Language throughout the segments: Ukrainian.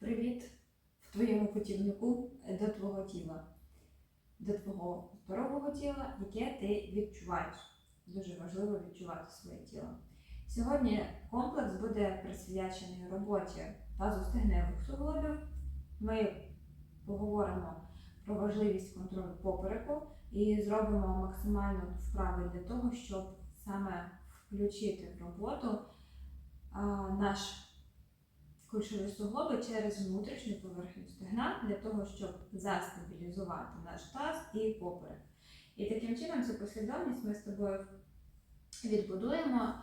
Привіт в твоєму путівнику до твого тіла, до твого здорового тіла, яке ти відчуваєш. Дуже важливо відчувати своє тіло. Сьогодні комплекс буде присвячений роботі тазостегневих суглобів. Ми поговоримо про важливість контролю попереку і зробимо максимально вправи для того, щоб саме включити в роботу наш кульшові суглоби через внутрішню поверхню стегна для того, щоб застабілізувати наш таз і поперек. І таким чином цю послідовність ми з тобою відбудуємо,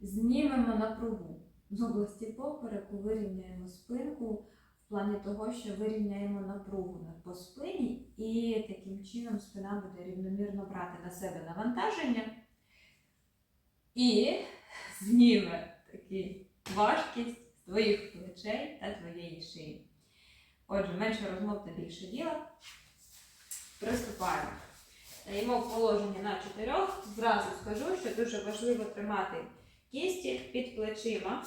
знімемо напругу з області попереку, вирівняємо спинку в плані того, що вирівняємо напругу по спині, і таким чином спина буде рівномірно брати на себе навантаження і зніме таку важкість твоїх плечей та твоєї шиї. Отже, менше розмов та більше діла. Приступаємо. Стаємо в положенні на чотирьох. Зразу скажу, що дуже важливо тримати кісті під плечима,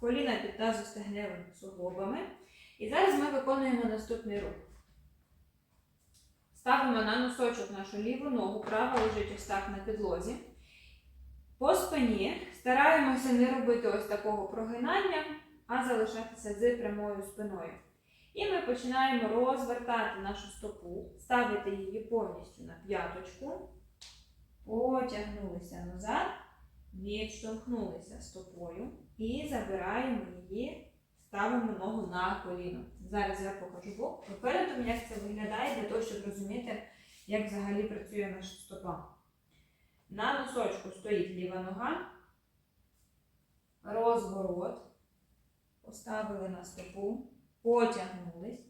коліна під тазостегневими суглобами. І зараз ми виконуємо наступний рух. Ставимо на носочок нашу ліву ногу, права лежить ось так на підлозі. По спині стараємося не робити ось такого прогинання, а залишатися з прямою спиною. І ми починаємо розвертати нашу стопу, ставити її повністю на п'яточку, потягнулися назад, відштовхнулися стопою і забираємо її, ставимо ногу на коліно. Зараз я покажу бок. Попереду, як це виглядає, для того, щоб розуміти, як взагалі працює наша стопа. На носочку стоїть ліва нога, розворот, поставили на стопу, потягнулись,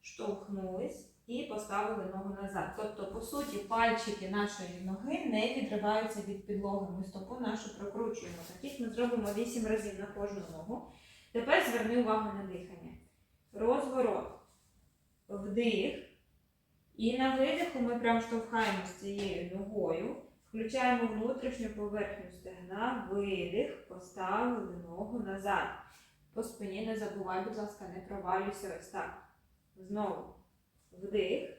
штовхнулись і поставили ногу назад. Тобто, по суті, пальчики нашої ноги не відриваються від підлоги. Ми стопу нашу прокручуємо. Таких ми зробимо 8 разів на кожну ногу. Тепер зверни увагу на дихання. Розворот, вдих. І на видиху ми прям штовхаємося цією ногою. Включаємо внутрішню поверхню стегна, видих, поставили ногу назад. По спині не забувай, будь ласка, не провалюйся ось так. Знову вдих.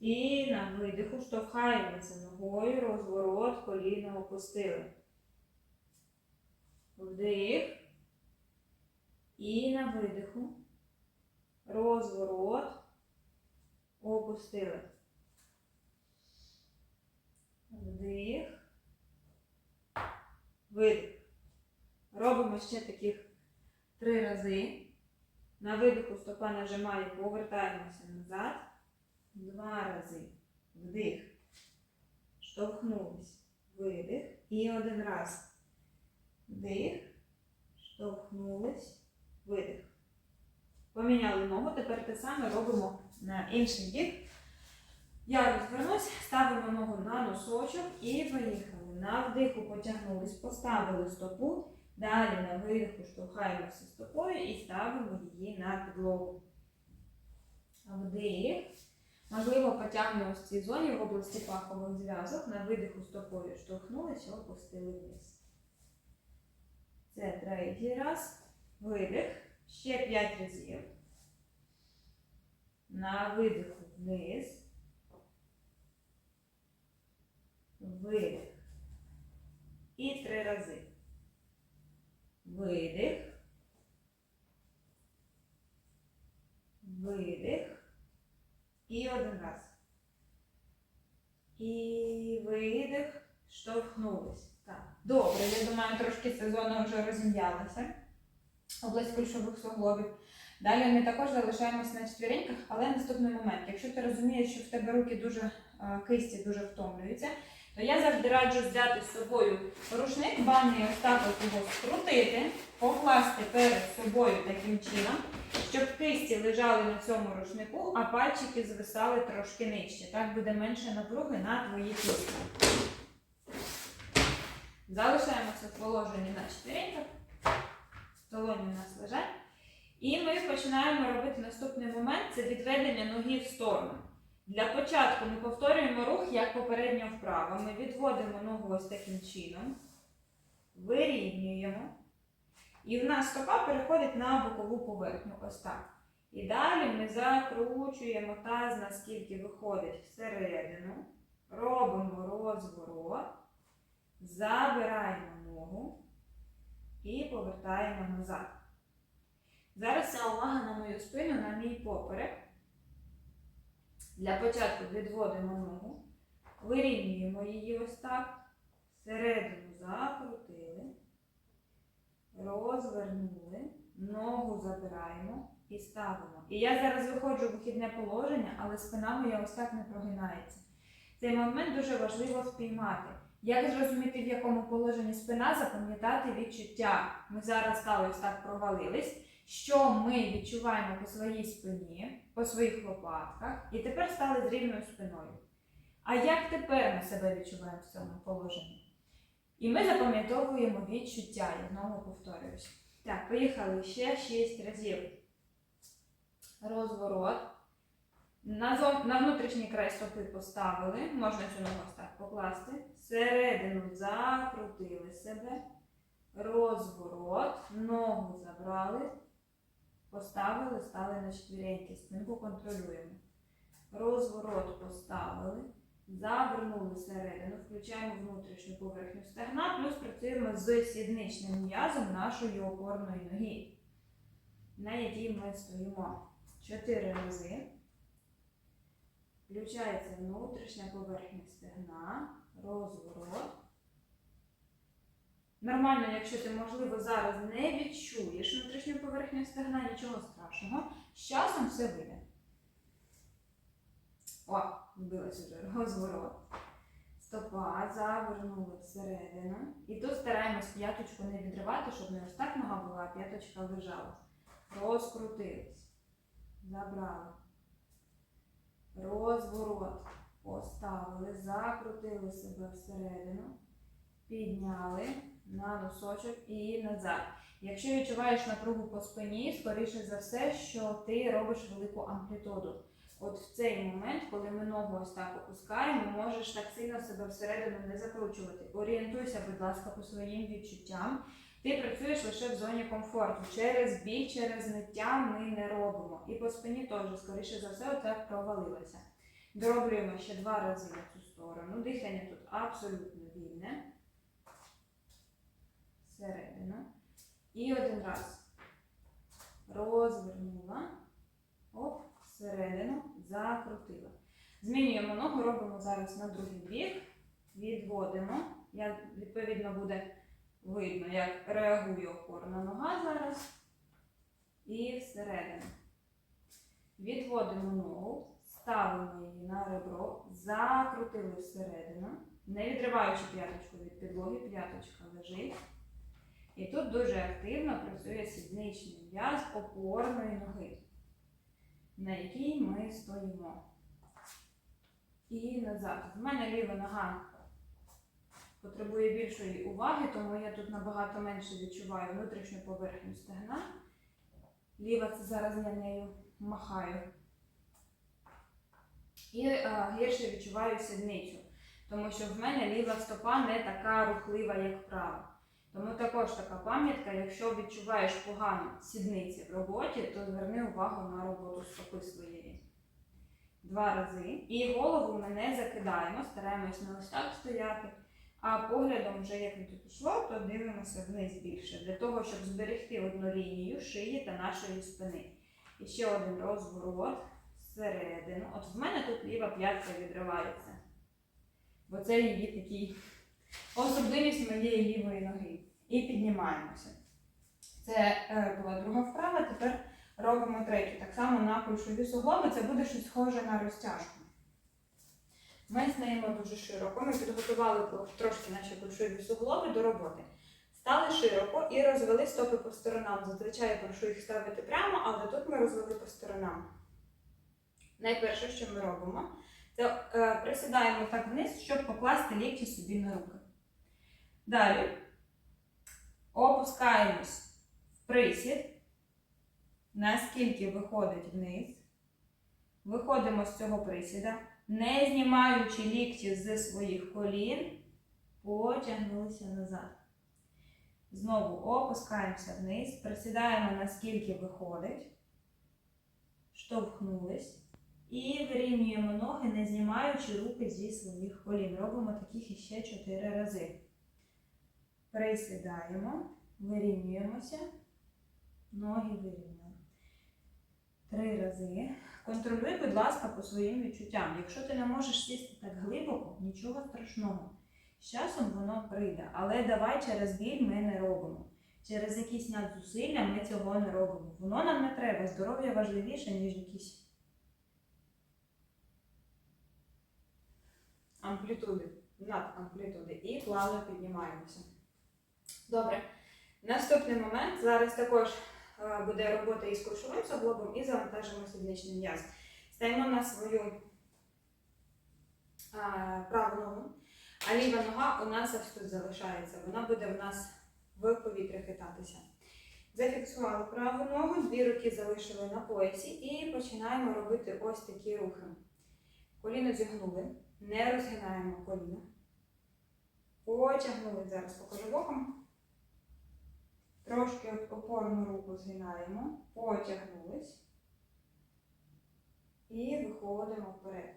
І на видиху штовхаємося ногою, розворот, коліно опустили. Вдих. І на видиху. Розворот. Опустили. Вдих. Видих. Робимо ще таких три рази. На видиху стопа нажимає, повертаємося назад. Два рази. Вдих. Штовхнулись. Видих. І один раз. Вдих. Штовхнулись. Видих. Поміняли ногу. Тепер те саме робимо на інший бік. Я розвернусь, ставимо ногу на носочок і поїхали. На вдиху потягнулись, поставили стопу. Далі на видиху штовхаємося стопою і ставимо її на підлогу. Вдих. Можливо, потягнемо в цій зоні в області пахових зв'язок. На видиху стопою штовхнулися, опустили вниз. Це третій раз. Видих. Ще п'ять разів. На видиху вниз. Видих. І три рази. Видих. Видих. І один раз. І видих. Штовхнулись. Так. Добре, я думаю, трошки сезону вже розім'ялася. Область кульшових суглобів. Далі ми також залишаємося на четвіреньках, але наступний момент. Якщо ти розумієш, що в тебе руки дуже кисті дуже втомлюються, то я завжди раджу взяти з собою рушник банний, ось його скрутити, покласти перед собою таким чином, щоб кисті лежали на цьому рушнику, а пальчики звисали трошки нижче. Так буде менше напруги на твої кісті. Залишаємося в положенні на четвіреньках. Долоні у нас лежать. І ми починаємо робити наступний момент це відведення ноги в сторону. Для початку ми повторюємо рух як попередньо вправо. Ми відводимо ногу ось таким чином, вирівнюємо. І в нас стопа переходить на бокову поверхню. Ось так. І далі ми закручуємо таз, наскільки виходить всередину. Робимо розворот, забираємо ногу і повертаємо назад. Зараз вся увага на мою спину, на мій поперек. Для початку відводимо ногу, вирівнюємо її ось так, всередину закрутили, розвернули, ногу забираємо і ставимо. І я зараз виходжу в вихідне положення, але спина моя ось так не прогинається. Цей момент дуже важливо впіймати. Як зрозуміти, в якому положенні спина, запам'ятати відчуття. Ми зараз стали ось так провалились. Що ми відчуваємо по своїй спині, по своїх лопатках, і тепер стали з рівною спиною. А як тепер ми себе відчуваємо в цьому положенні? І ми запам'ятовуємо відчуття, я знову повторююсь. Так, поїхали ще 6 разів. Розворот. На, зон... на внутрішній край стопи поставили, можна цю ногу так покласти. Всередину закрутили себе. Розворот, ногу забрали, поставили, стали на четвіреньки, спинку контролюємо. Розворот поставили, завернули всередину, включаємо внутрішню поверхню стегна, плюс працюємо з сідничним м'язом нашої опорної ноги, на якій ми стоїмо. Чотири рази. Включається внутрішня поверхня стегна, розворот. Нормально, якщо ти, можливо, зараз не відчуєш внутрішню поверхню стегна, нічого страшного. З часом все вийде. О, вбилась вже розворот. Стопа, завернули всередину. І тут стараємось п'яточку не відривати, щоб не ось так нога була, а п'яточка лежала. Розкрутились. Забрали. Розворот. Поставили, закрутили себе всередину. Підняли на носочок і назад. Якщо відчуваєш напругу по спині, скоріше за все, що ти робиш велику амплітуду. От в цей момент, коли ми ногу ось так опускаємо, можеш так сильно себе всередину не закручувати. Орієнтуйся, будь ласка, по своїм відчуттям. Ти працюєш лише в зоні комфорту. Через біль, через ниття ми не робимо. І по спині теж, скоріше за все, отак провалилося. Дороблюємо ще два рази на цю сторону. Дихання тут абсолютно вільне. Всередину. І один раз. Розвернула. Оп, всередину, закрутила. Змінюємо ногу, робимо зараз на другий бік. Відводимо. Я, відповідно, буде видно, як реагує опорна нога зараз. І всередину. Відводимо ногу, ставимо її на ребро, закрутили всередину, не відриваючи п'яточку від підлоги, п'яточка лежить. І тут дуже активно працює сідничний м'яз опорної ноги, на якій ми стоїмо. І назад. В мене ліва нога потребує більшої уваги, тому я тут набагато менше відчуваю внутрішню поверхню стегна. Ліва це зараз я нею махаю. І а, гірше відчуваю сідницю, тому що в мене ліва стопа не така рухлива, як права. Тому також така пам'ятка, якщо відчуваєш погано сідниці в роботі, то зверни увагу на роботу стопи своєї. Два рази. І голову ми не закидаємо, стараємось не ось так стояти. А поглядом, вже як не пішло, то дивимося вниз більше, для того, щоб зберегти одну лінію шиї та нашої спини. І ще один розворот всередину. От в мене тут ліва п'ятка відривається. Бо це її такий особливість моєї лівої ноги. І піднімаємося. Це е, була друга вправа. Тепер робимо третю. Так само на кульшові суглоби. Це буде щось схоже на розтяжку. Ми стаємо дуже широко. Ми підготували трошки наші кульшові суглоби до роботи. Стали широко і розвели стопи по сторонам. Зазвичай я прошу їх ставити прямо, але тут ми розвели по сторонам. Найперше, що ми робимо, це е, присідаємо так вниз, щоб покласти лікті собі на руки. Далі опускаємось в присід, наскільки виходить вниз. Виходимо з цього присіда, не знімаючи лікті з своїх колін, потягнулися назад. Знову опускаємося вниз, присідаємо наскільки виходить, штовхнулись. І вирівнюємо ноги, не знімаючи руки зі своїх колін. Робимо таких іще 4 рази. Присідаємо, вирівнюємося, ноги вирівняли. Три рази. Контролюй, будь ласка, по своїм відчуттям. Якщо ти не можеш сісти так глибоко, нічого страшного. З часом воно прийде, але давай через біль ми не робимо. Через якісь надзусилля ми цього не робимо. Воно нам не треба. Здоров'я важливіше, ніж якісь амплітуди, над амплітуди і плавно піднімаємося. Добре. Наступний момент. Зараз також е, буде робота із кульшовим суглобом і завантажимо сідничний м'яз. Стаємо на свою е, праву ногу, а ліва нога у нас ось тут залишається. Вона буде у нас в повітря хитатися. Зафіксували праву ногу, дві руки залишили на поясі і починаємо робити ось такі рухи. Коліно зігнули, не розгинаємо коліно. Потягнули, зараз покажу боком. Трошки опорну руку згинаємо, потягнулись і виходимо вперед.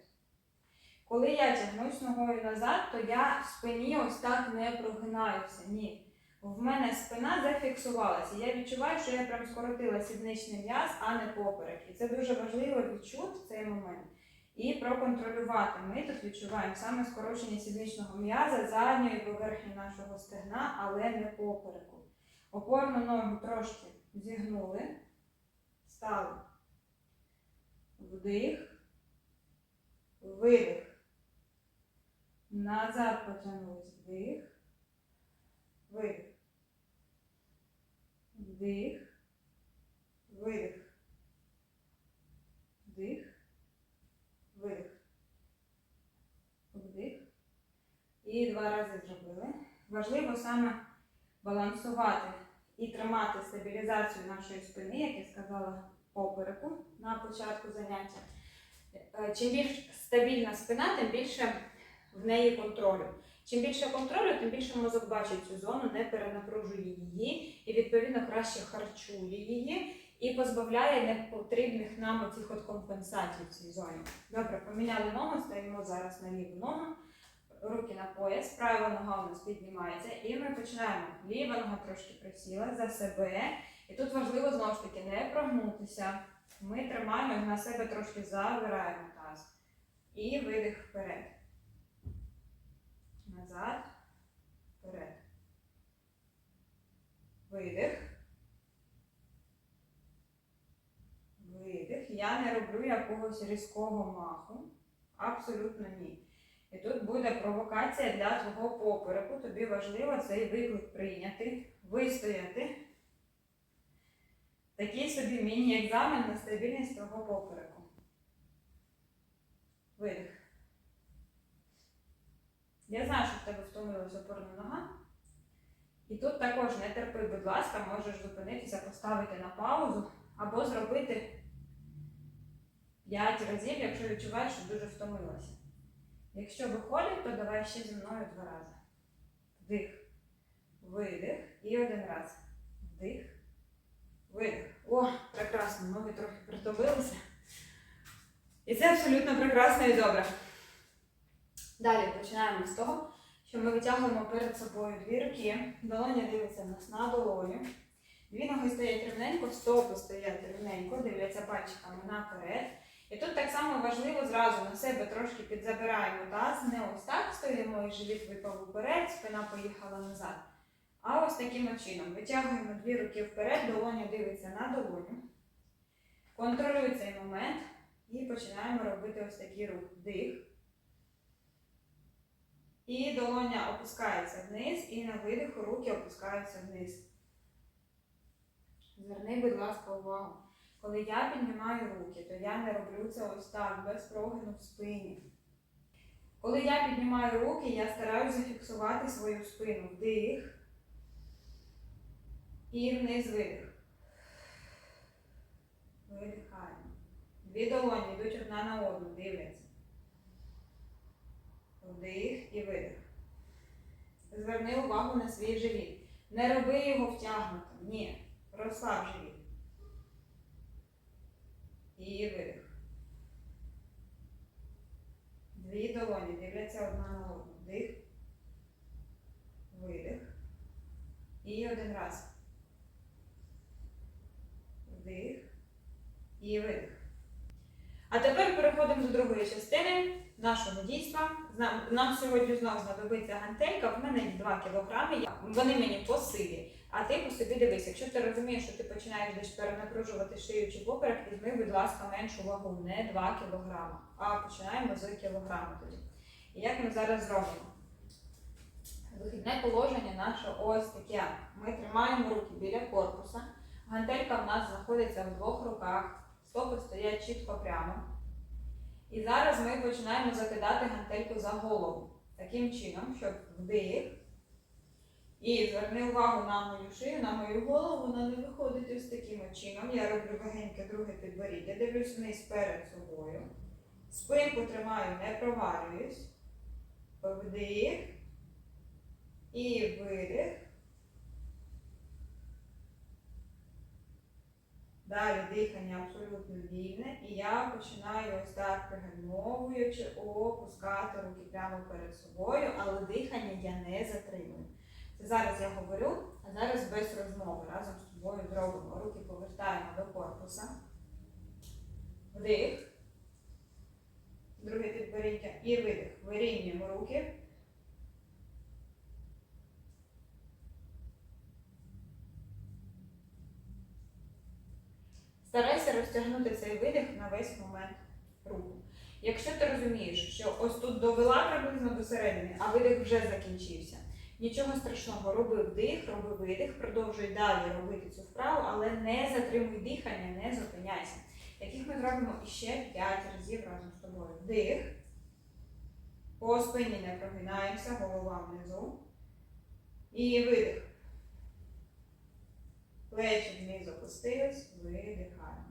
Коли я тягнусь ногою назад, то я в спині ось так не прогинаюся. Ні. В мене спина зафіксувалася. Я відчуваю, що я прям скоротила сідничний м'яз, а не поперек. І це дуже важливо відчути в цей момент. І проконтролювати. Ми тут відчуваємо саме скорочення сідничного м'яза задньої поверхні нашого стегна, але не попереку. Опорну ногу трошки зігнули, стали. Вдих, видих. Назад потягнулись. Вдих, видих. Вдих, видих. Вдих, видих. Вдих. І два рази зробили. Важливо саме балансувати і тримати стабілізацію нашої спини, як я сказала попереку на початку заняття. Е, Чим більш стабільна спина, тим більше в неї контролю. Чим більше контролю, тим більше мозок бачить цю зону, не перенапружує її і, відповідно, краще харчує її і позбавляє непотрібних нам оцих от компенсацій в цій зоні. Добре, поміняли ногу, стаємо зараз на ліву ногу руки на пояс, права нога у нас піднімається, і ми починаємо. Ліва нога трошки присіла за себе. І тут важливо знову ж таки не прогнутися. Ми тримаємо на себе трошки завираємо таз. І видих вперед. Назад. Вперед. Видих. Видих. Я не роблю якогось різкого маху. Абсолютно ні. І тут буде провокація для твого попереку. Тобі важливо цей виклик прийняти, вистояти. Такий собі міні-екзамен на стабільність твого попереку. Видих. Я знаю, що в тебе втомилася опорна нога. І тут також не терпи, будь ласка, можеш зупинитися, поставити на паузу або зробити 5 разів, якщо відчуваєш, що дуже втомилася. Якщо виходить, то давай ще зі мною два рази. Вдих, видих і один раз. Вдих, видих. О, прекрасно, ноги трохи притомилися. І це абсолютно прекрасно і добре. Далі починаємо з того, що ми витягуємо перед собою дві руки. Долоня дивиться в нас на долоню. Дві ноги стоять рівненько, стопи стоять рівненько, дивляться пальчиками наперед. І тут так само важливо зразу на себе трошки підзабираємо таз, не ось так стоїмо і живіт випав уперед, спина поїхала назад. А ось таким чином витягуємо дві руки вперед, долоня дивиться на долоню. Контролюй цей момент і починаємо робити ось такий рух. Вдих. І долоня опускається вниз, і на видиху руки опускаються вниз. Зверни, будь ласка, увагу. Коли я піднімаю руки, то я не роблю це ось так, без прогину в спині. Коли я піднімаю руки, я стараюся зафіксувати свою спину. Вдих. І вниз видих. Видихаємо. Дві долоні йдуть одна на одну, дивляться. Вдих і видих. Зверни увагу на свій живіт. Не роби його втягнутим. Ні. Розслаб живіт. І видих. Дві долоні дивляться одна на одну. Вдих. Видих. І один раз. Вдих. І видих. А тепер переходимо до другої частини нашого дійства. Нам, сьогодні знову знадобиться гантелька. В мене їх 2 кілограми. Вони мені по силі. А ти по собі дивись, якщо ти розумієш, що ти починаєш десь перенапружувати шию чи поперек, візьми, будь ласка, меншу вагу, не 2 кілограма, а починаємо з кілограма тоді. І як ми зараз зробимо? Вихідне положення наше ось таке. Ми тримаємо руки біля корпуса. Гантелька в нас знаходиться в двох руках. Стопи стоять чітко прямо. І зараз ми починаємо закидати гантельку за голову. Таким чином, щоб вдих. І зверни увагу на мою шию, на мою голову, вона не виходить ось таким чином. Я роблю легеньке друге підборіддя, дивлюсь вниз перед собою. Спинку тримаю, не провалююсь. Вдих. І видих. Далі дихання абсолютно вільне. І я починаю ось так пригальмовуючи, опускати руки прямо перед собою, але дихання я не затримую. Зараз я говорю, а зараз без розмови. Разом з тобою зробимо. Руки повертаємо до корпуса. Вдих. Друге підборіддя. І видих. Вирівнюємо руки. Старайся розтягнути цей видих на весь момент руху. Якщо ти розумієш, що ось тут довела приблизно до середини, а видих вже закінчився, нічого страшного, роби вдих, роби видих, продовжуй далі робити цю вправу, але не затримуй дихання, не зупиняйся. Таких ми зробимо іще 5 разів разом з тобою. Вдих. По спині не прогинаємося, голова внизу. І видих. Плечі вниз опустились, видихаємо.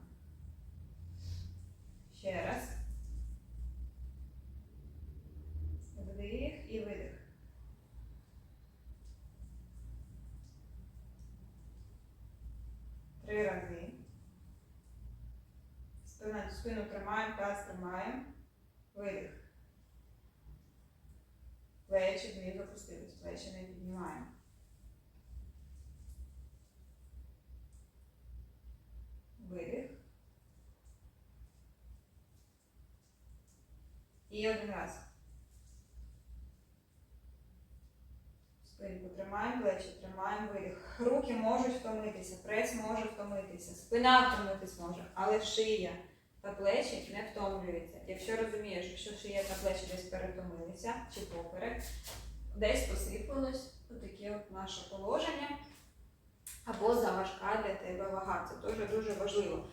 Ще раз. Вдих і видих. Три рази. Спина, спину тримаємо, таз тримаємо. Видих. Плечі вниз опустились, плечі не піднімаємо. Видих. І один раз. Спинку тримаємо, плечі тримаємо, видих. Руки можуть втомитися, прес може втомитися, спина втомитись може, але шия та плечі не втомлюються. Якщо розумієш, якщо шия та плечі десь перетомилися чи поперек, десь посипалось, отаке от наше положення або заважка для тебе вага. Це дуже дуже важливо.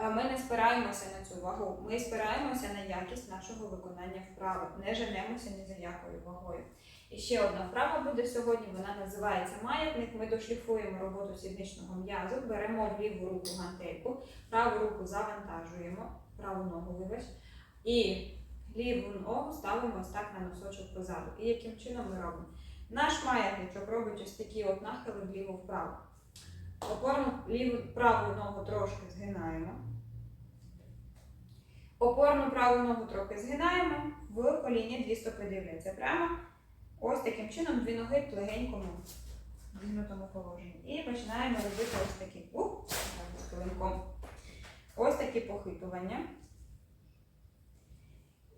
Е, Ми не спираємося на цю вагу, ми спираємося на якість нашого виконання вправи, не женемося ні за якою вагою. І ще одна вправа буде сьогодні, вона називається маятник. Ми дошліфуємо роботу сідничного м'язу, беремо в ліву руку гантельку, праву руку завантажуємо, праву ногу вибач, і ліву ногу ставимо ось так на носочок позаду. І яким чином ми робимо? Наш маятничок робить ось такі от нахили вліво-вправо. Опорну ліву праву ногу трошки згинаємо. Опорну праву ногу трохи згинаємо, в коліні дві стопи дивляться прямо. Ось таким чином дві ноги в легенькому зігнутому положенні. І починаємо робити ось такі так. Ось такі похитування.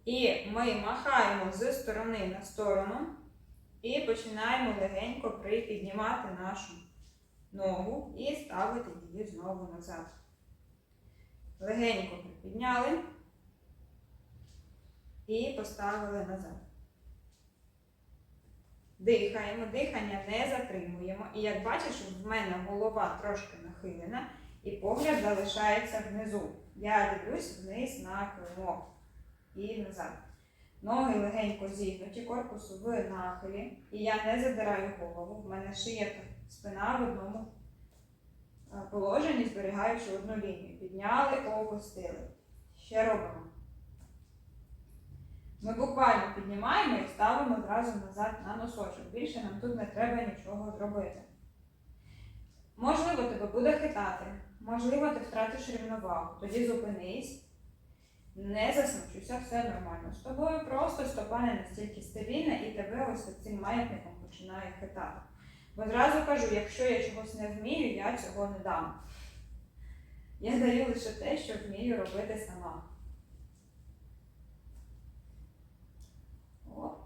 І ми махаємо з сторони на сторону і починаємо легенько припіднімати нашу ногу і ставити її знову назад. Легенько припідняли і поставили назад. Дихаємо, дихання не затримуємо. І як бачиш, в мене голова трошки нахилена і погляд залишається внизу. Я дивлюсь вниз на килимок і назад. Ноги легенько зігнуті, корпус в нахилі. І я не задираю голову. В мене шия та спина в одному е, положенні, зберігаючи одну лінію. Підняли, опустили. Ще робимо. Ми буквально піднімаємо і ставимо одразу назад на носочок. Більше нам тут не треба нічого зробити. Можливо, тебе буде хитати, можливо, ти втратиш рівновагу. Тоді зупинись, не засмучуйся, все нормально. З тобою просто стопа не настільки стабільна і тебе ось цим маятником починає хитати. Бо зразу кажу, якщо я чогось не вмію, я цього не дам. Я даю лише те, що вмію робити сама.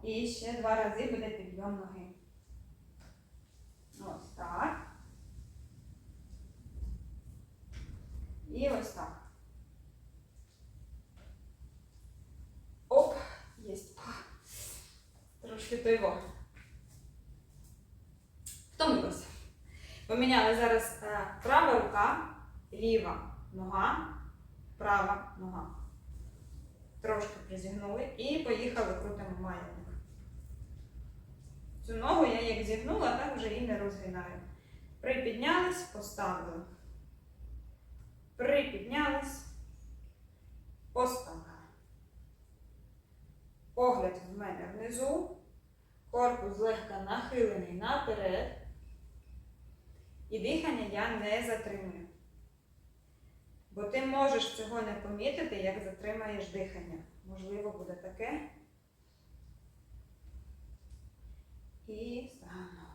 І ще два рази буде підйом ноги. Ось так. І ось так. Оп, єсть. Трошки той во. Втомилася. Поміняли зараз е, права рука, ліва нога, права нога. Трошки призігнули і поїхали крутимо маятник. Цю ногу я як зігнула, так вже і не розгинаю. Припіднялись, поставили. Припіднялись, поставили. Погляд в мене внизу, корпус злегка нахилений наперед. І дихання я не затримую. Бо ти можеш цього не помітити, як затримаєш дихання. Можливо, буде таке. І стану.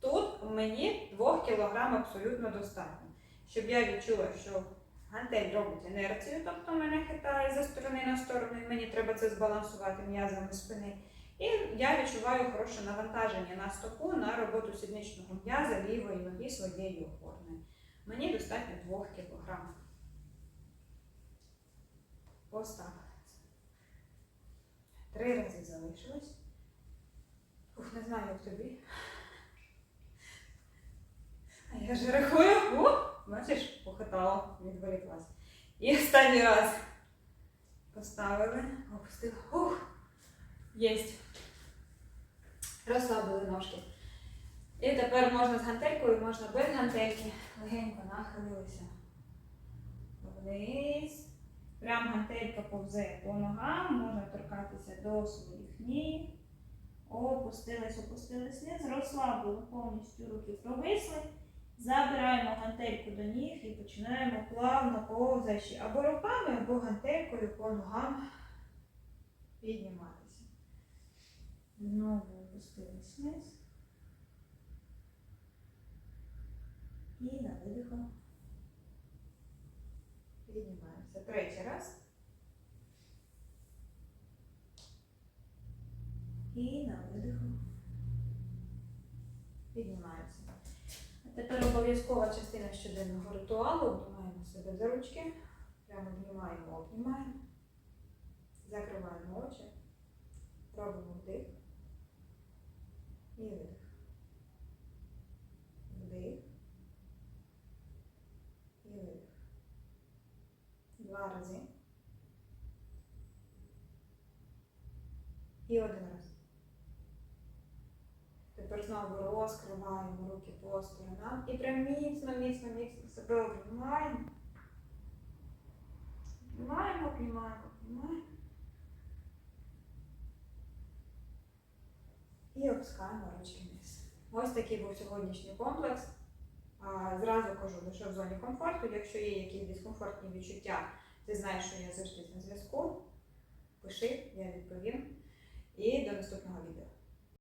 Тут мені 2 кг абсолютно достатньо. Щоб я відчула, що гантель робить інерцію, тобто мене хитає за сторони на сторону, і мені треба це збалансувати м'язами спини. І я відчуваю хороше навантаження на стопу на роботу сідничного м'яза лівої ноги своєї опорної. Мені достатньо 2 кг. Поставили це. Три рази залишилось. Ух, не знаю, як тобі. А я ж рахую. О, бачиш, похитала, відволіклась. І останній раз. Поставили, опустили. Ух, єсть. Розслабили ножки. І тепер можна з гантелькою, можна без гантельки. Легенько нахилилися. Вниз. Прям гантелька повзе по ногам, можна торкатися до своїх ніг. Опустились, опустились вниз, розслабили повністю руки провисли. Забираємо гантельку до ніг і починаємо плавно повзаючи або руками, або гантелькою по ногам підніматися. Знову опустились вниз. І на видиху піднімаємося. Третій раз. І на видиху піднімаємося. А тепер обов'язкова частина щоденного ритуалу. Обнімаємо себе за ручки. Прямо обнімаємо, обнімаємо. Закриваємо очі. Робимо вдих. І видих. Вдих. І видих. Два рази. І один раз. Тепер знову розкриваємо руки по сторонам і прям міцно, міцно, міцно себе обнімаємо. Обнімаємо, обнімаємо, обнімаємо. І опускаємо ручки вниз. Ось такий був сьогоднішній комплекс. Зразу кажу, лише в зоні комфорту. Якщо є якісь дискомфортні відчуття, ти знаєш, що я завжди на зв'язку. Пиши, я відповім. І до наступного відео.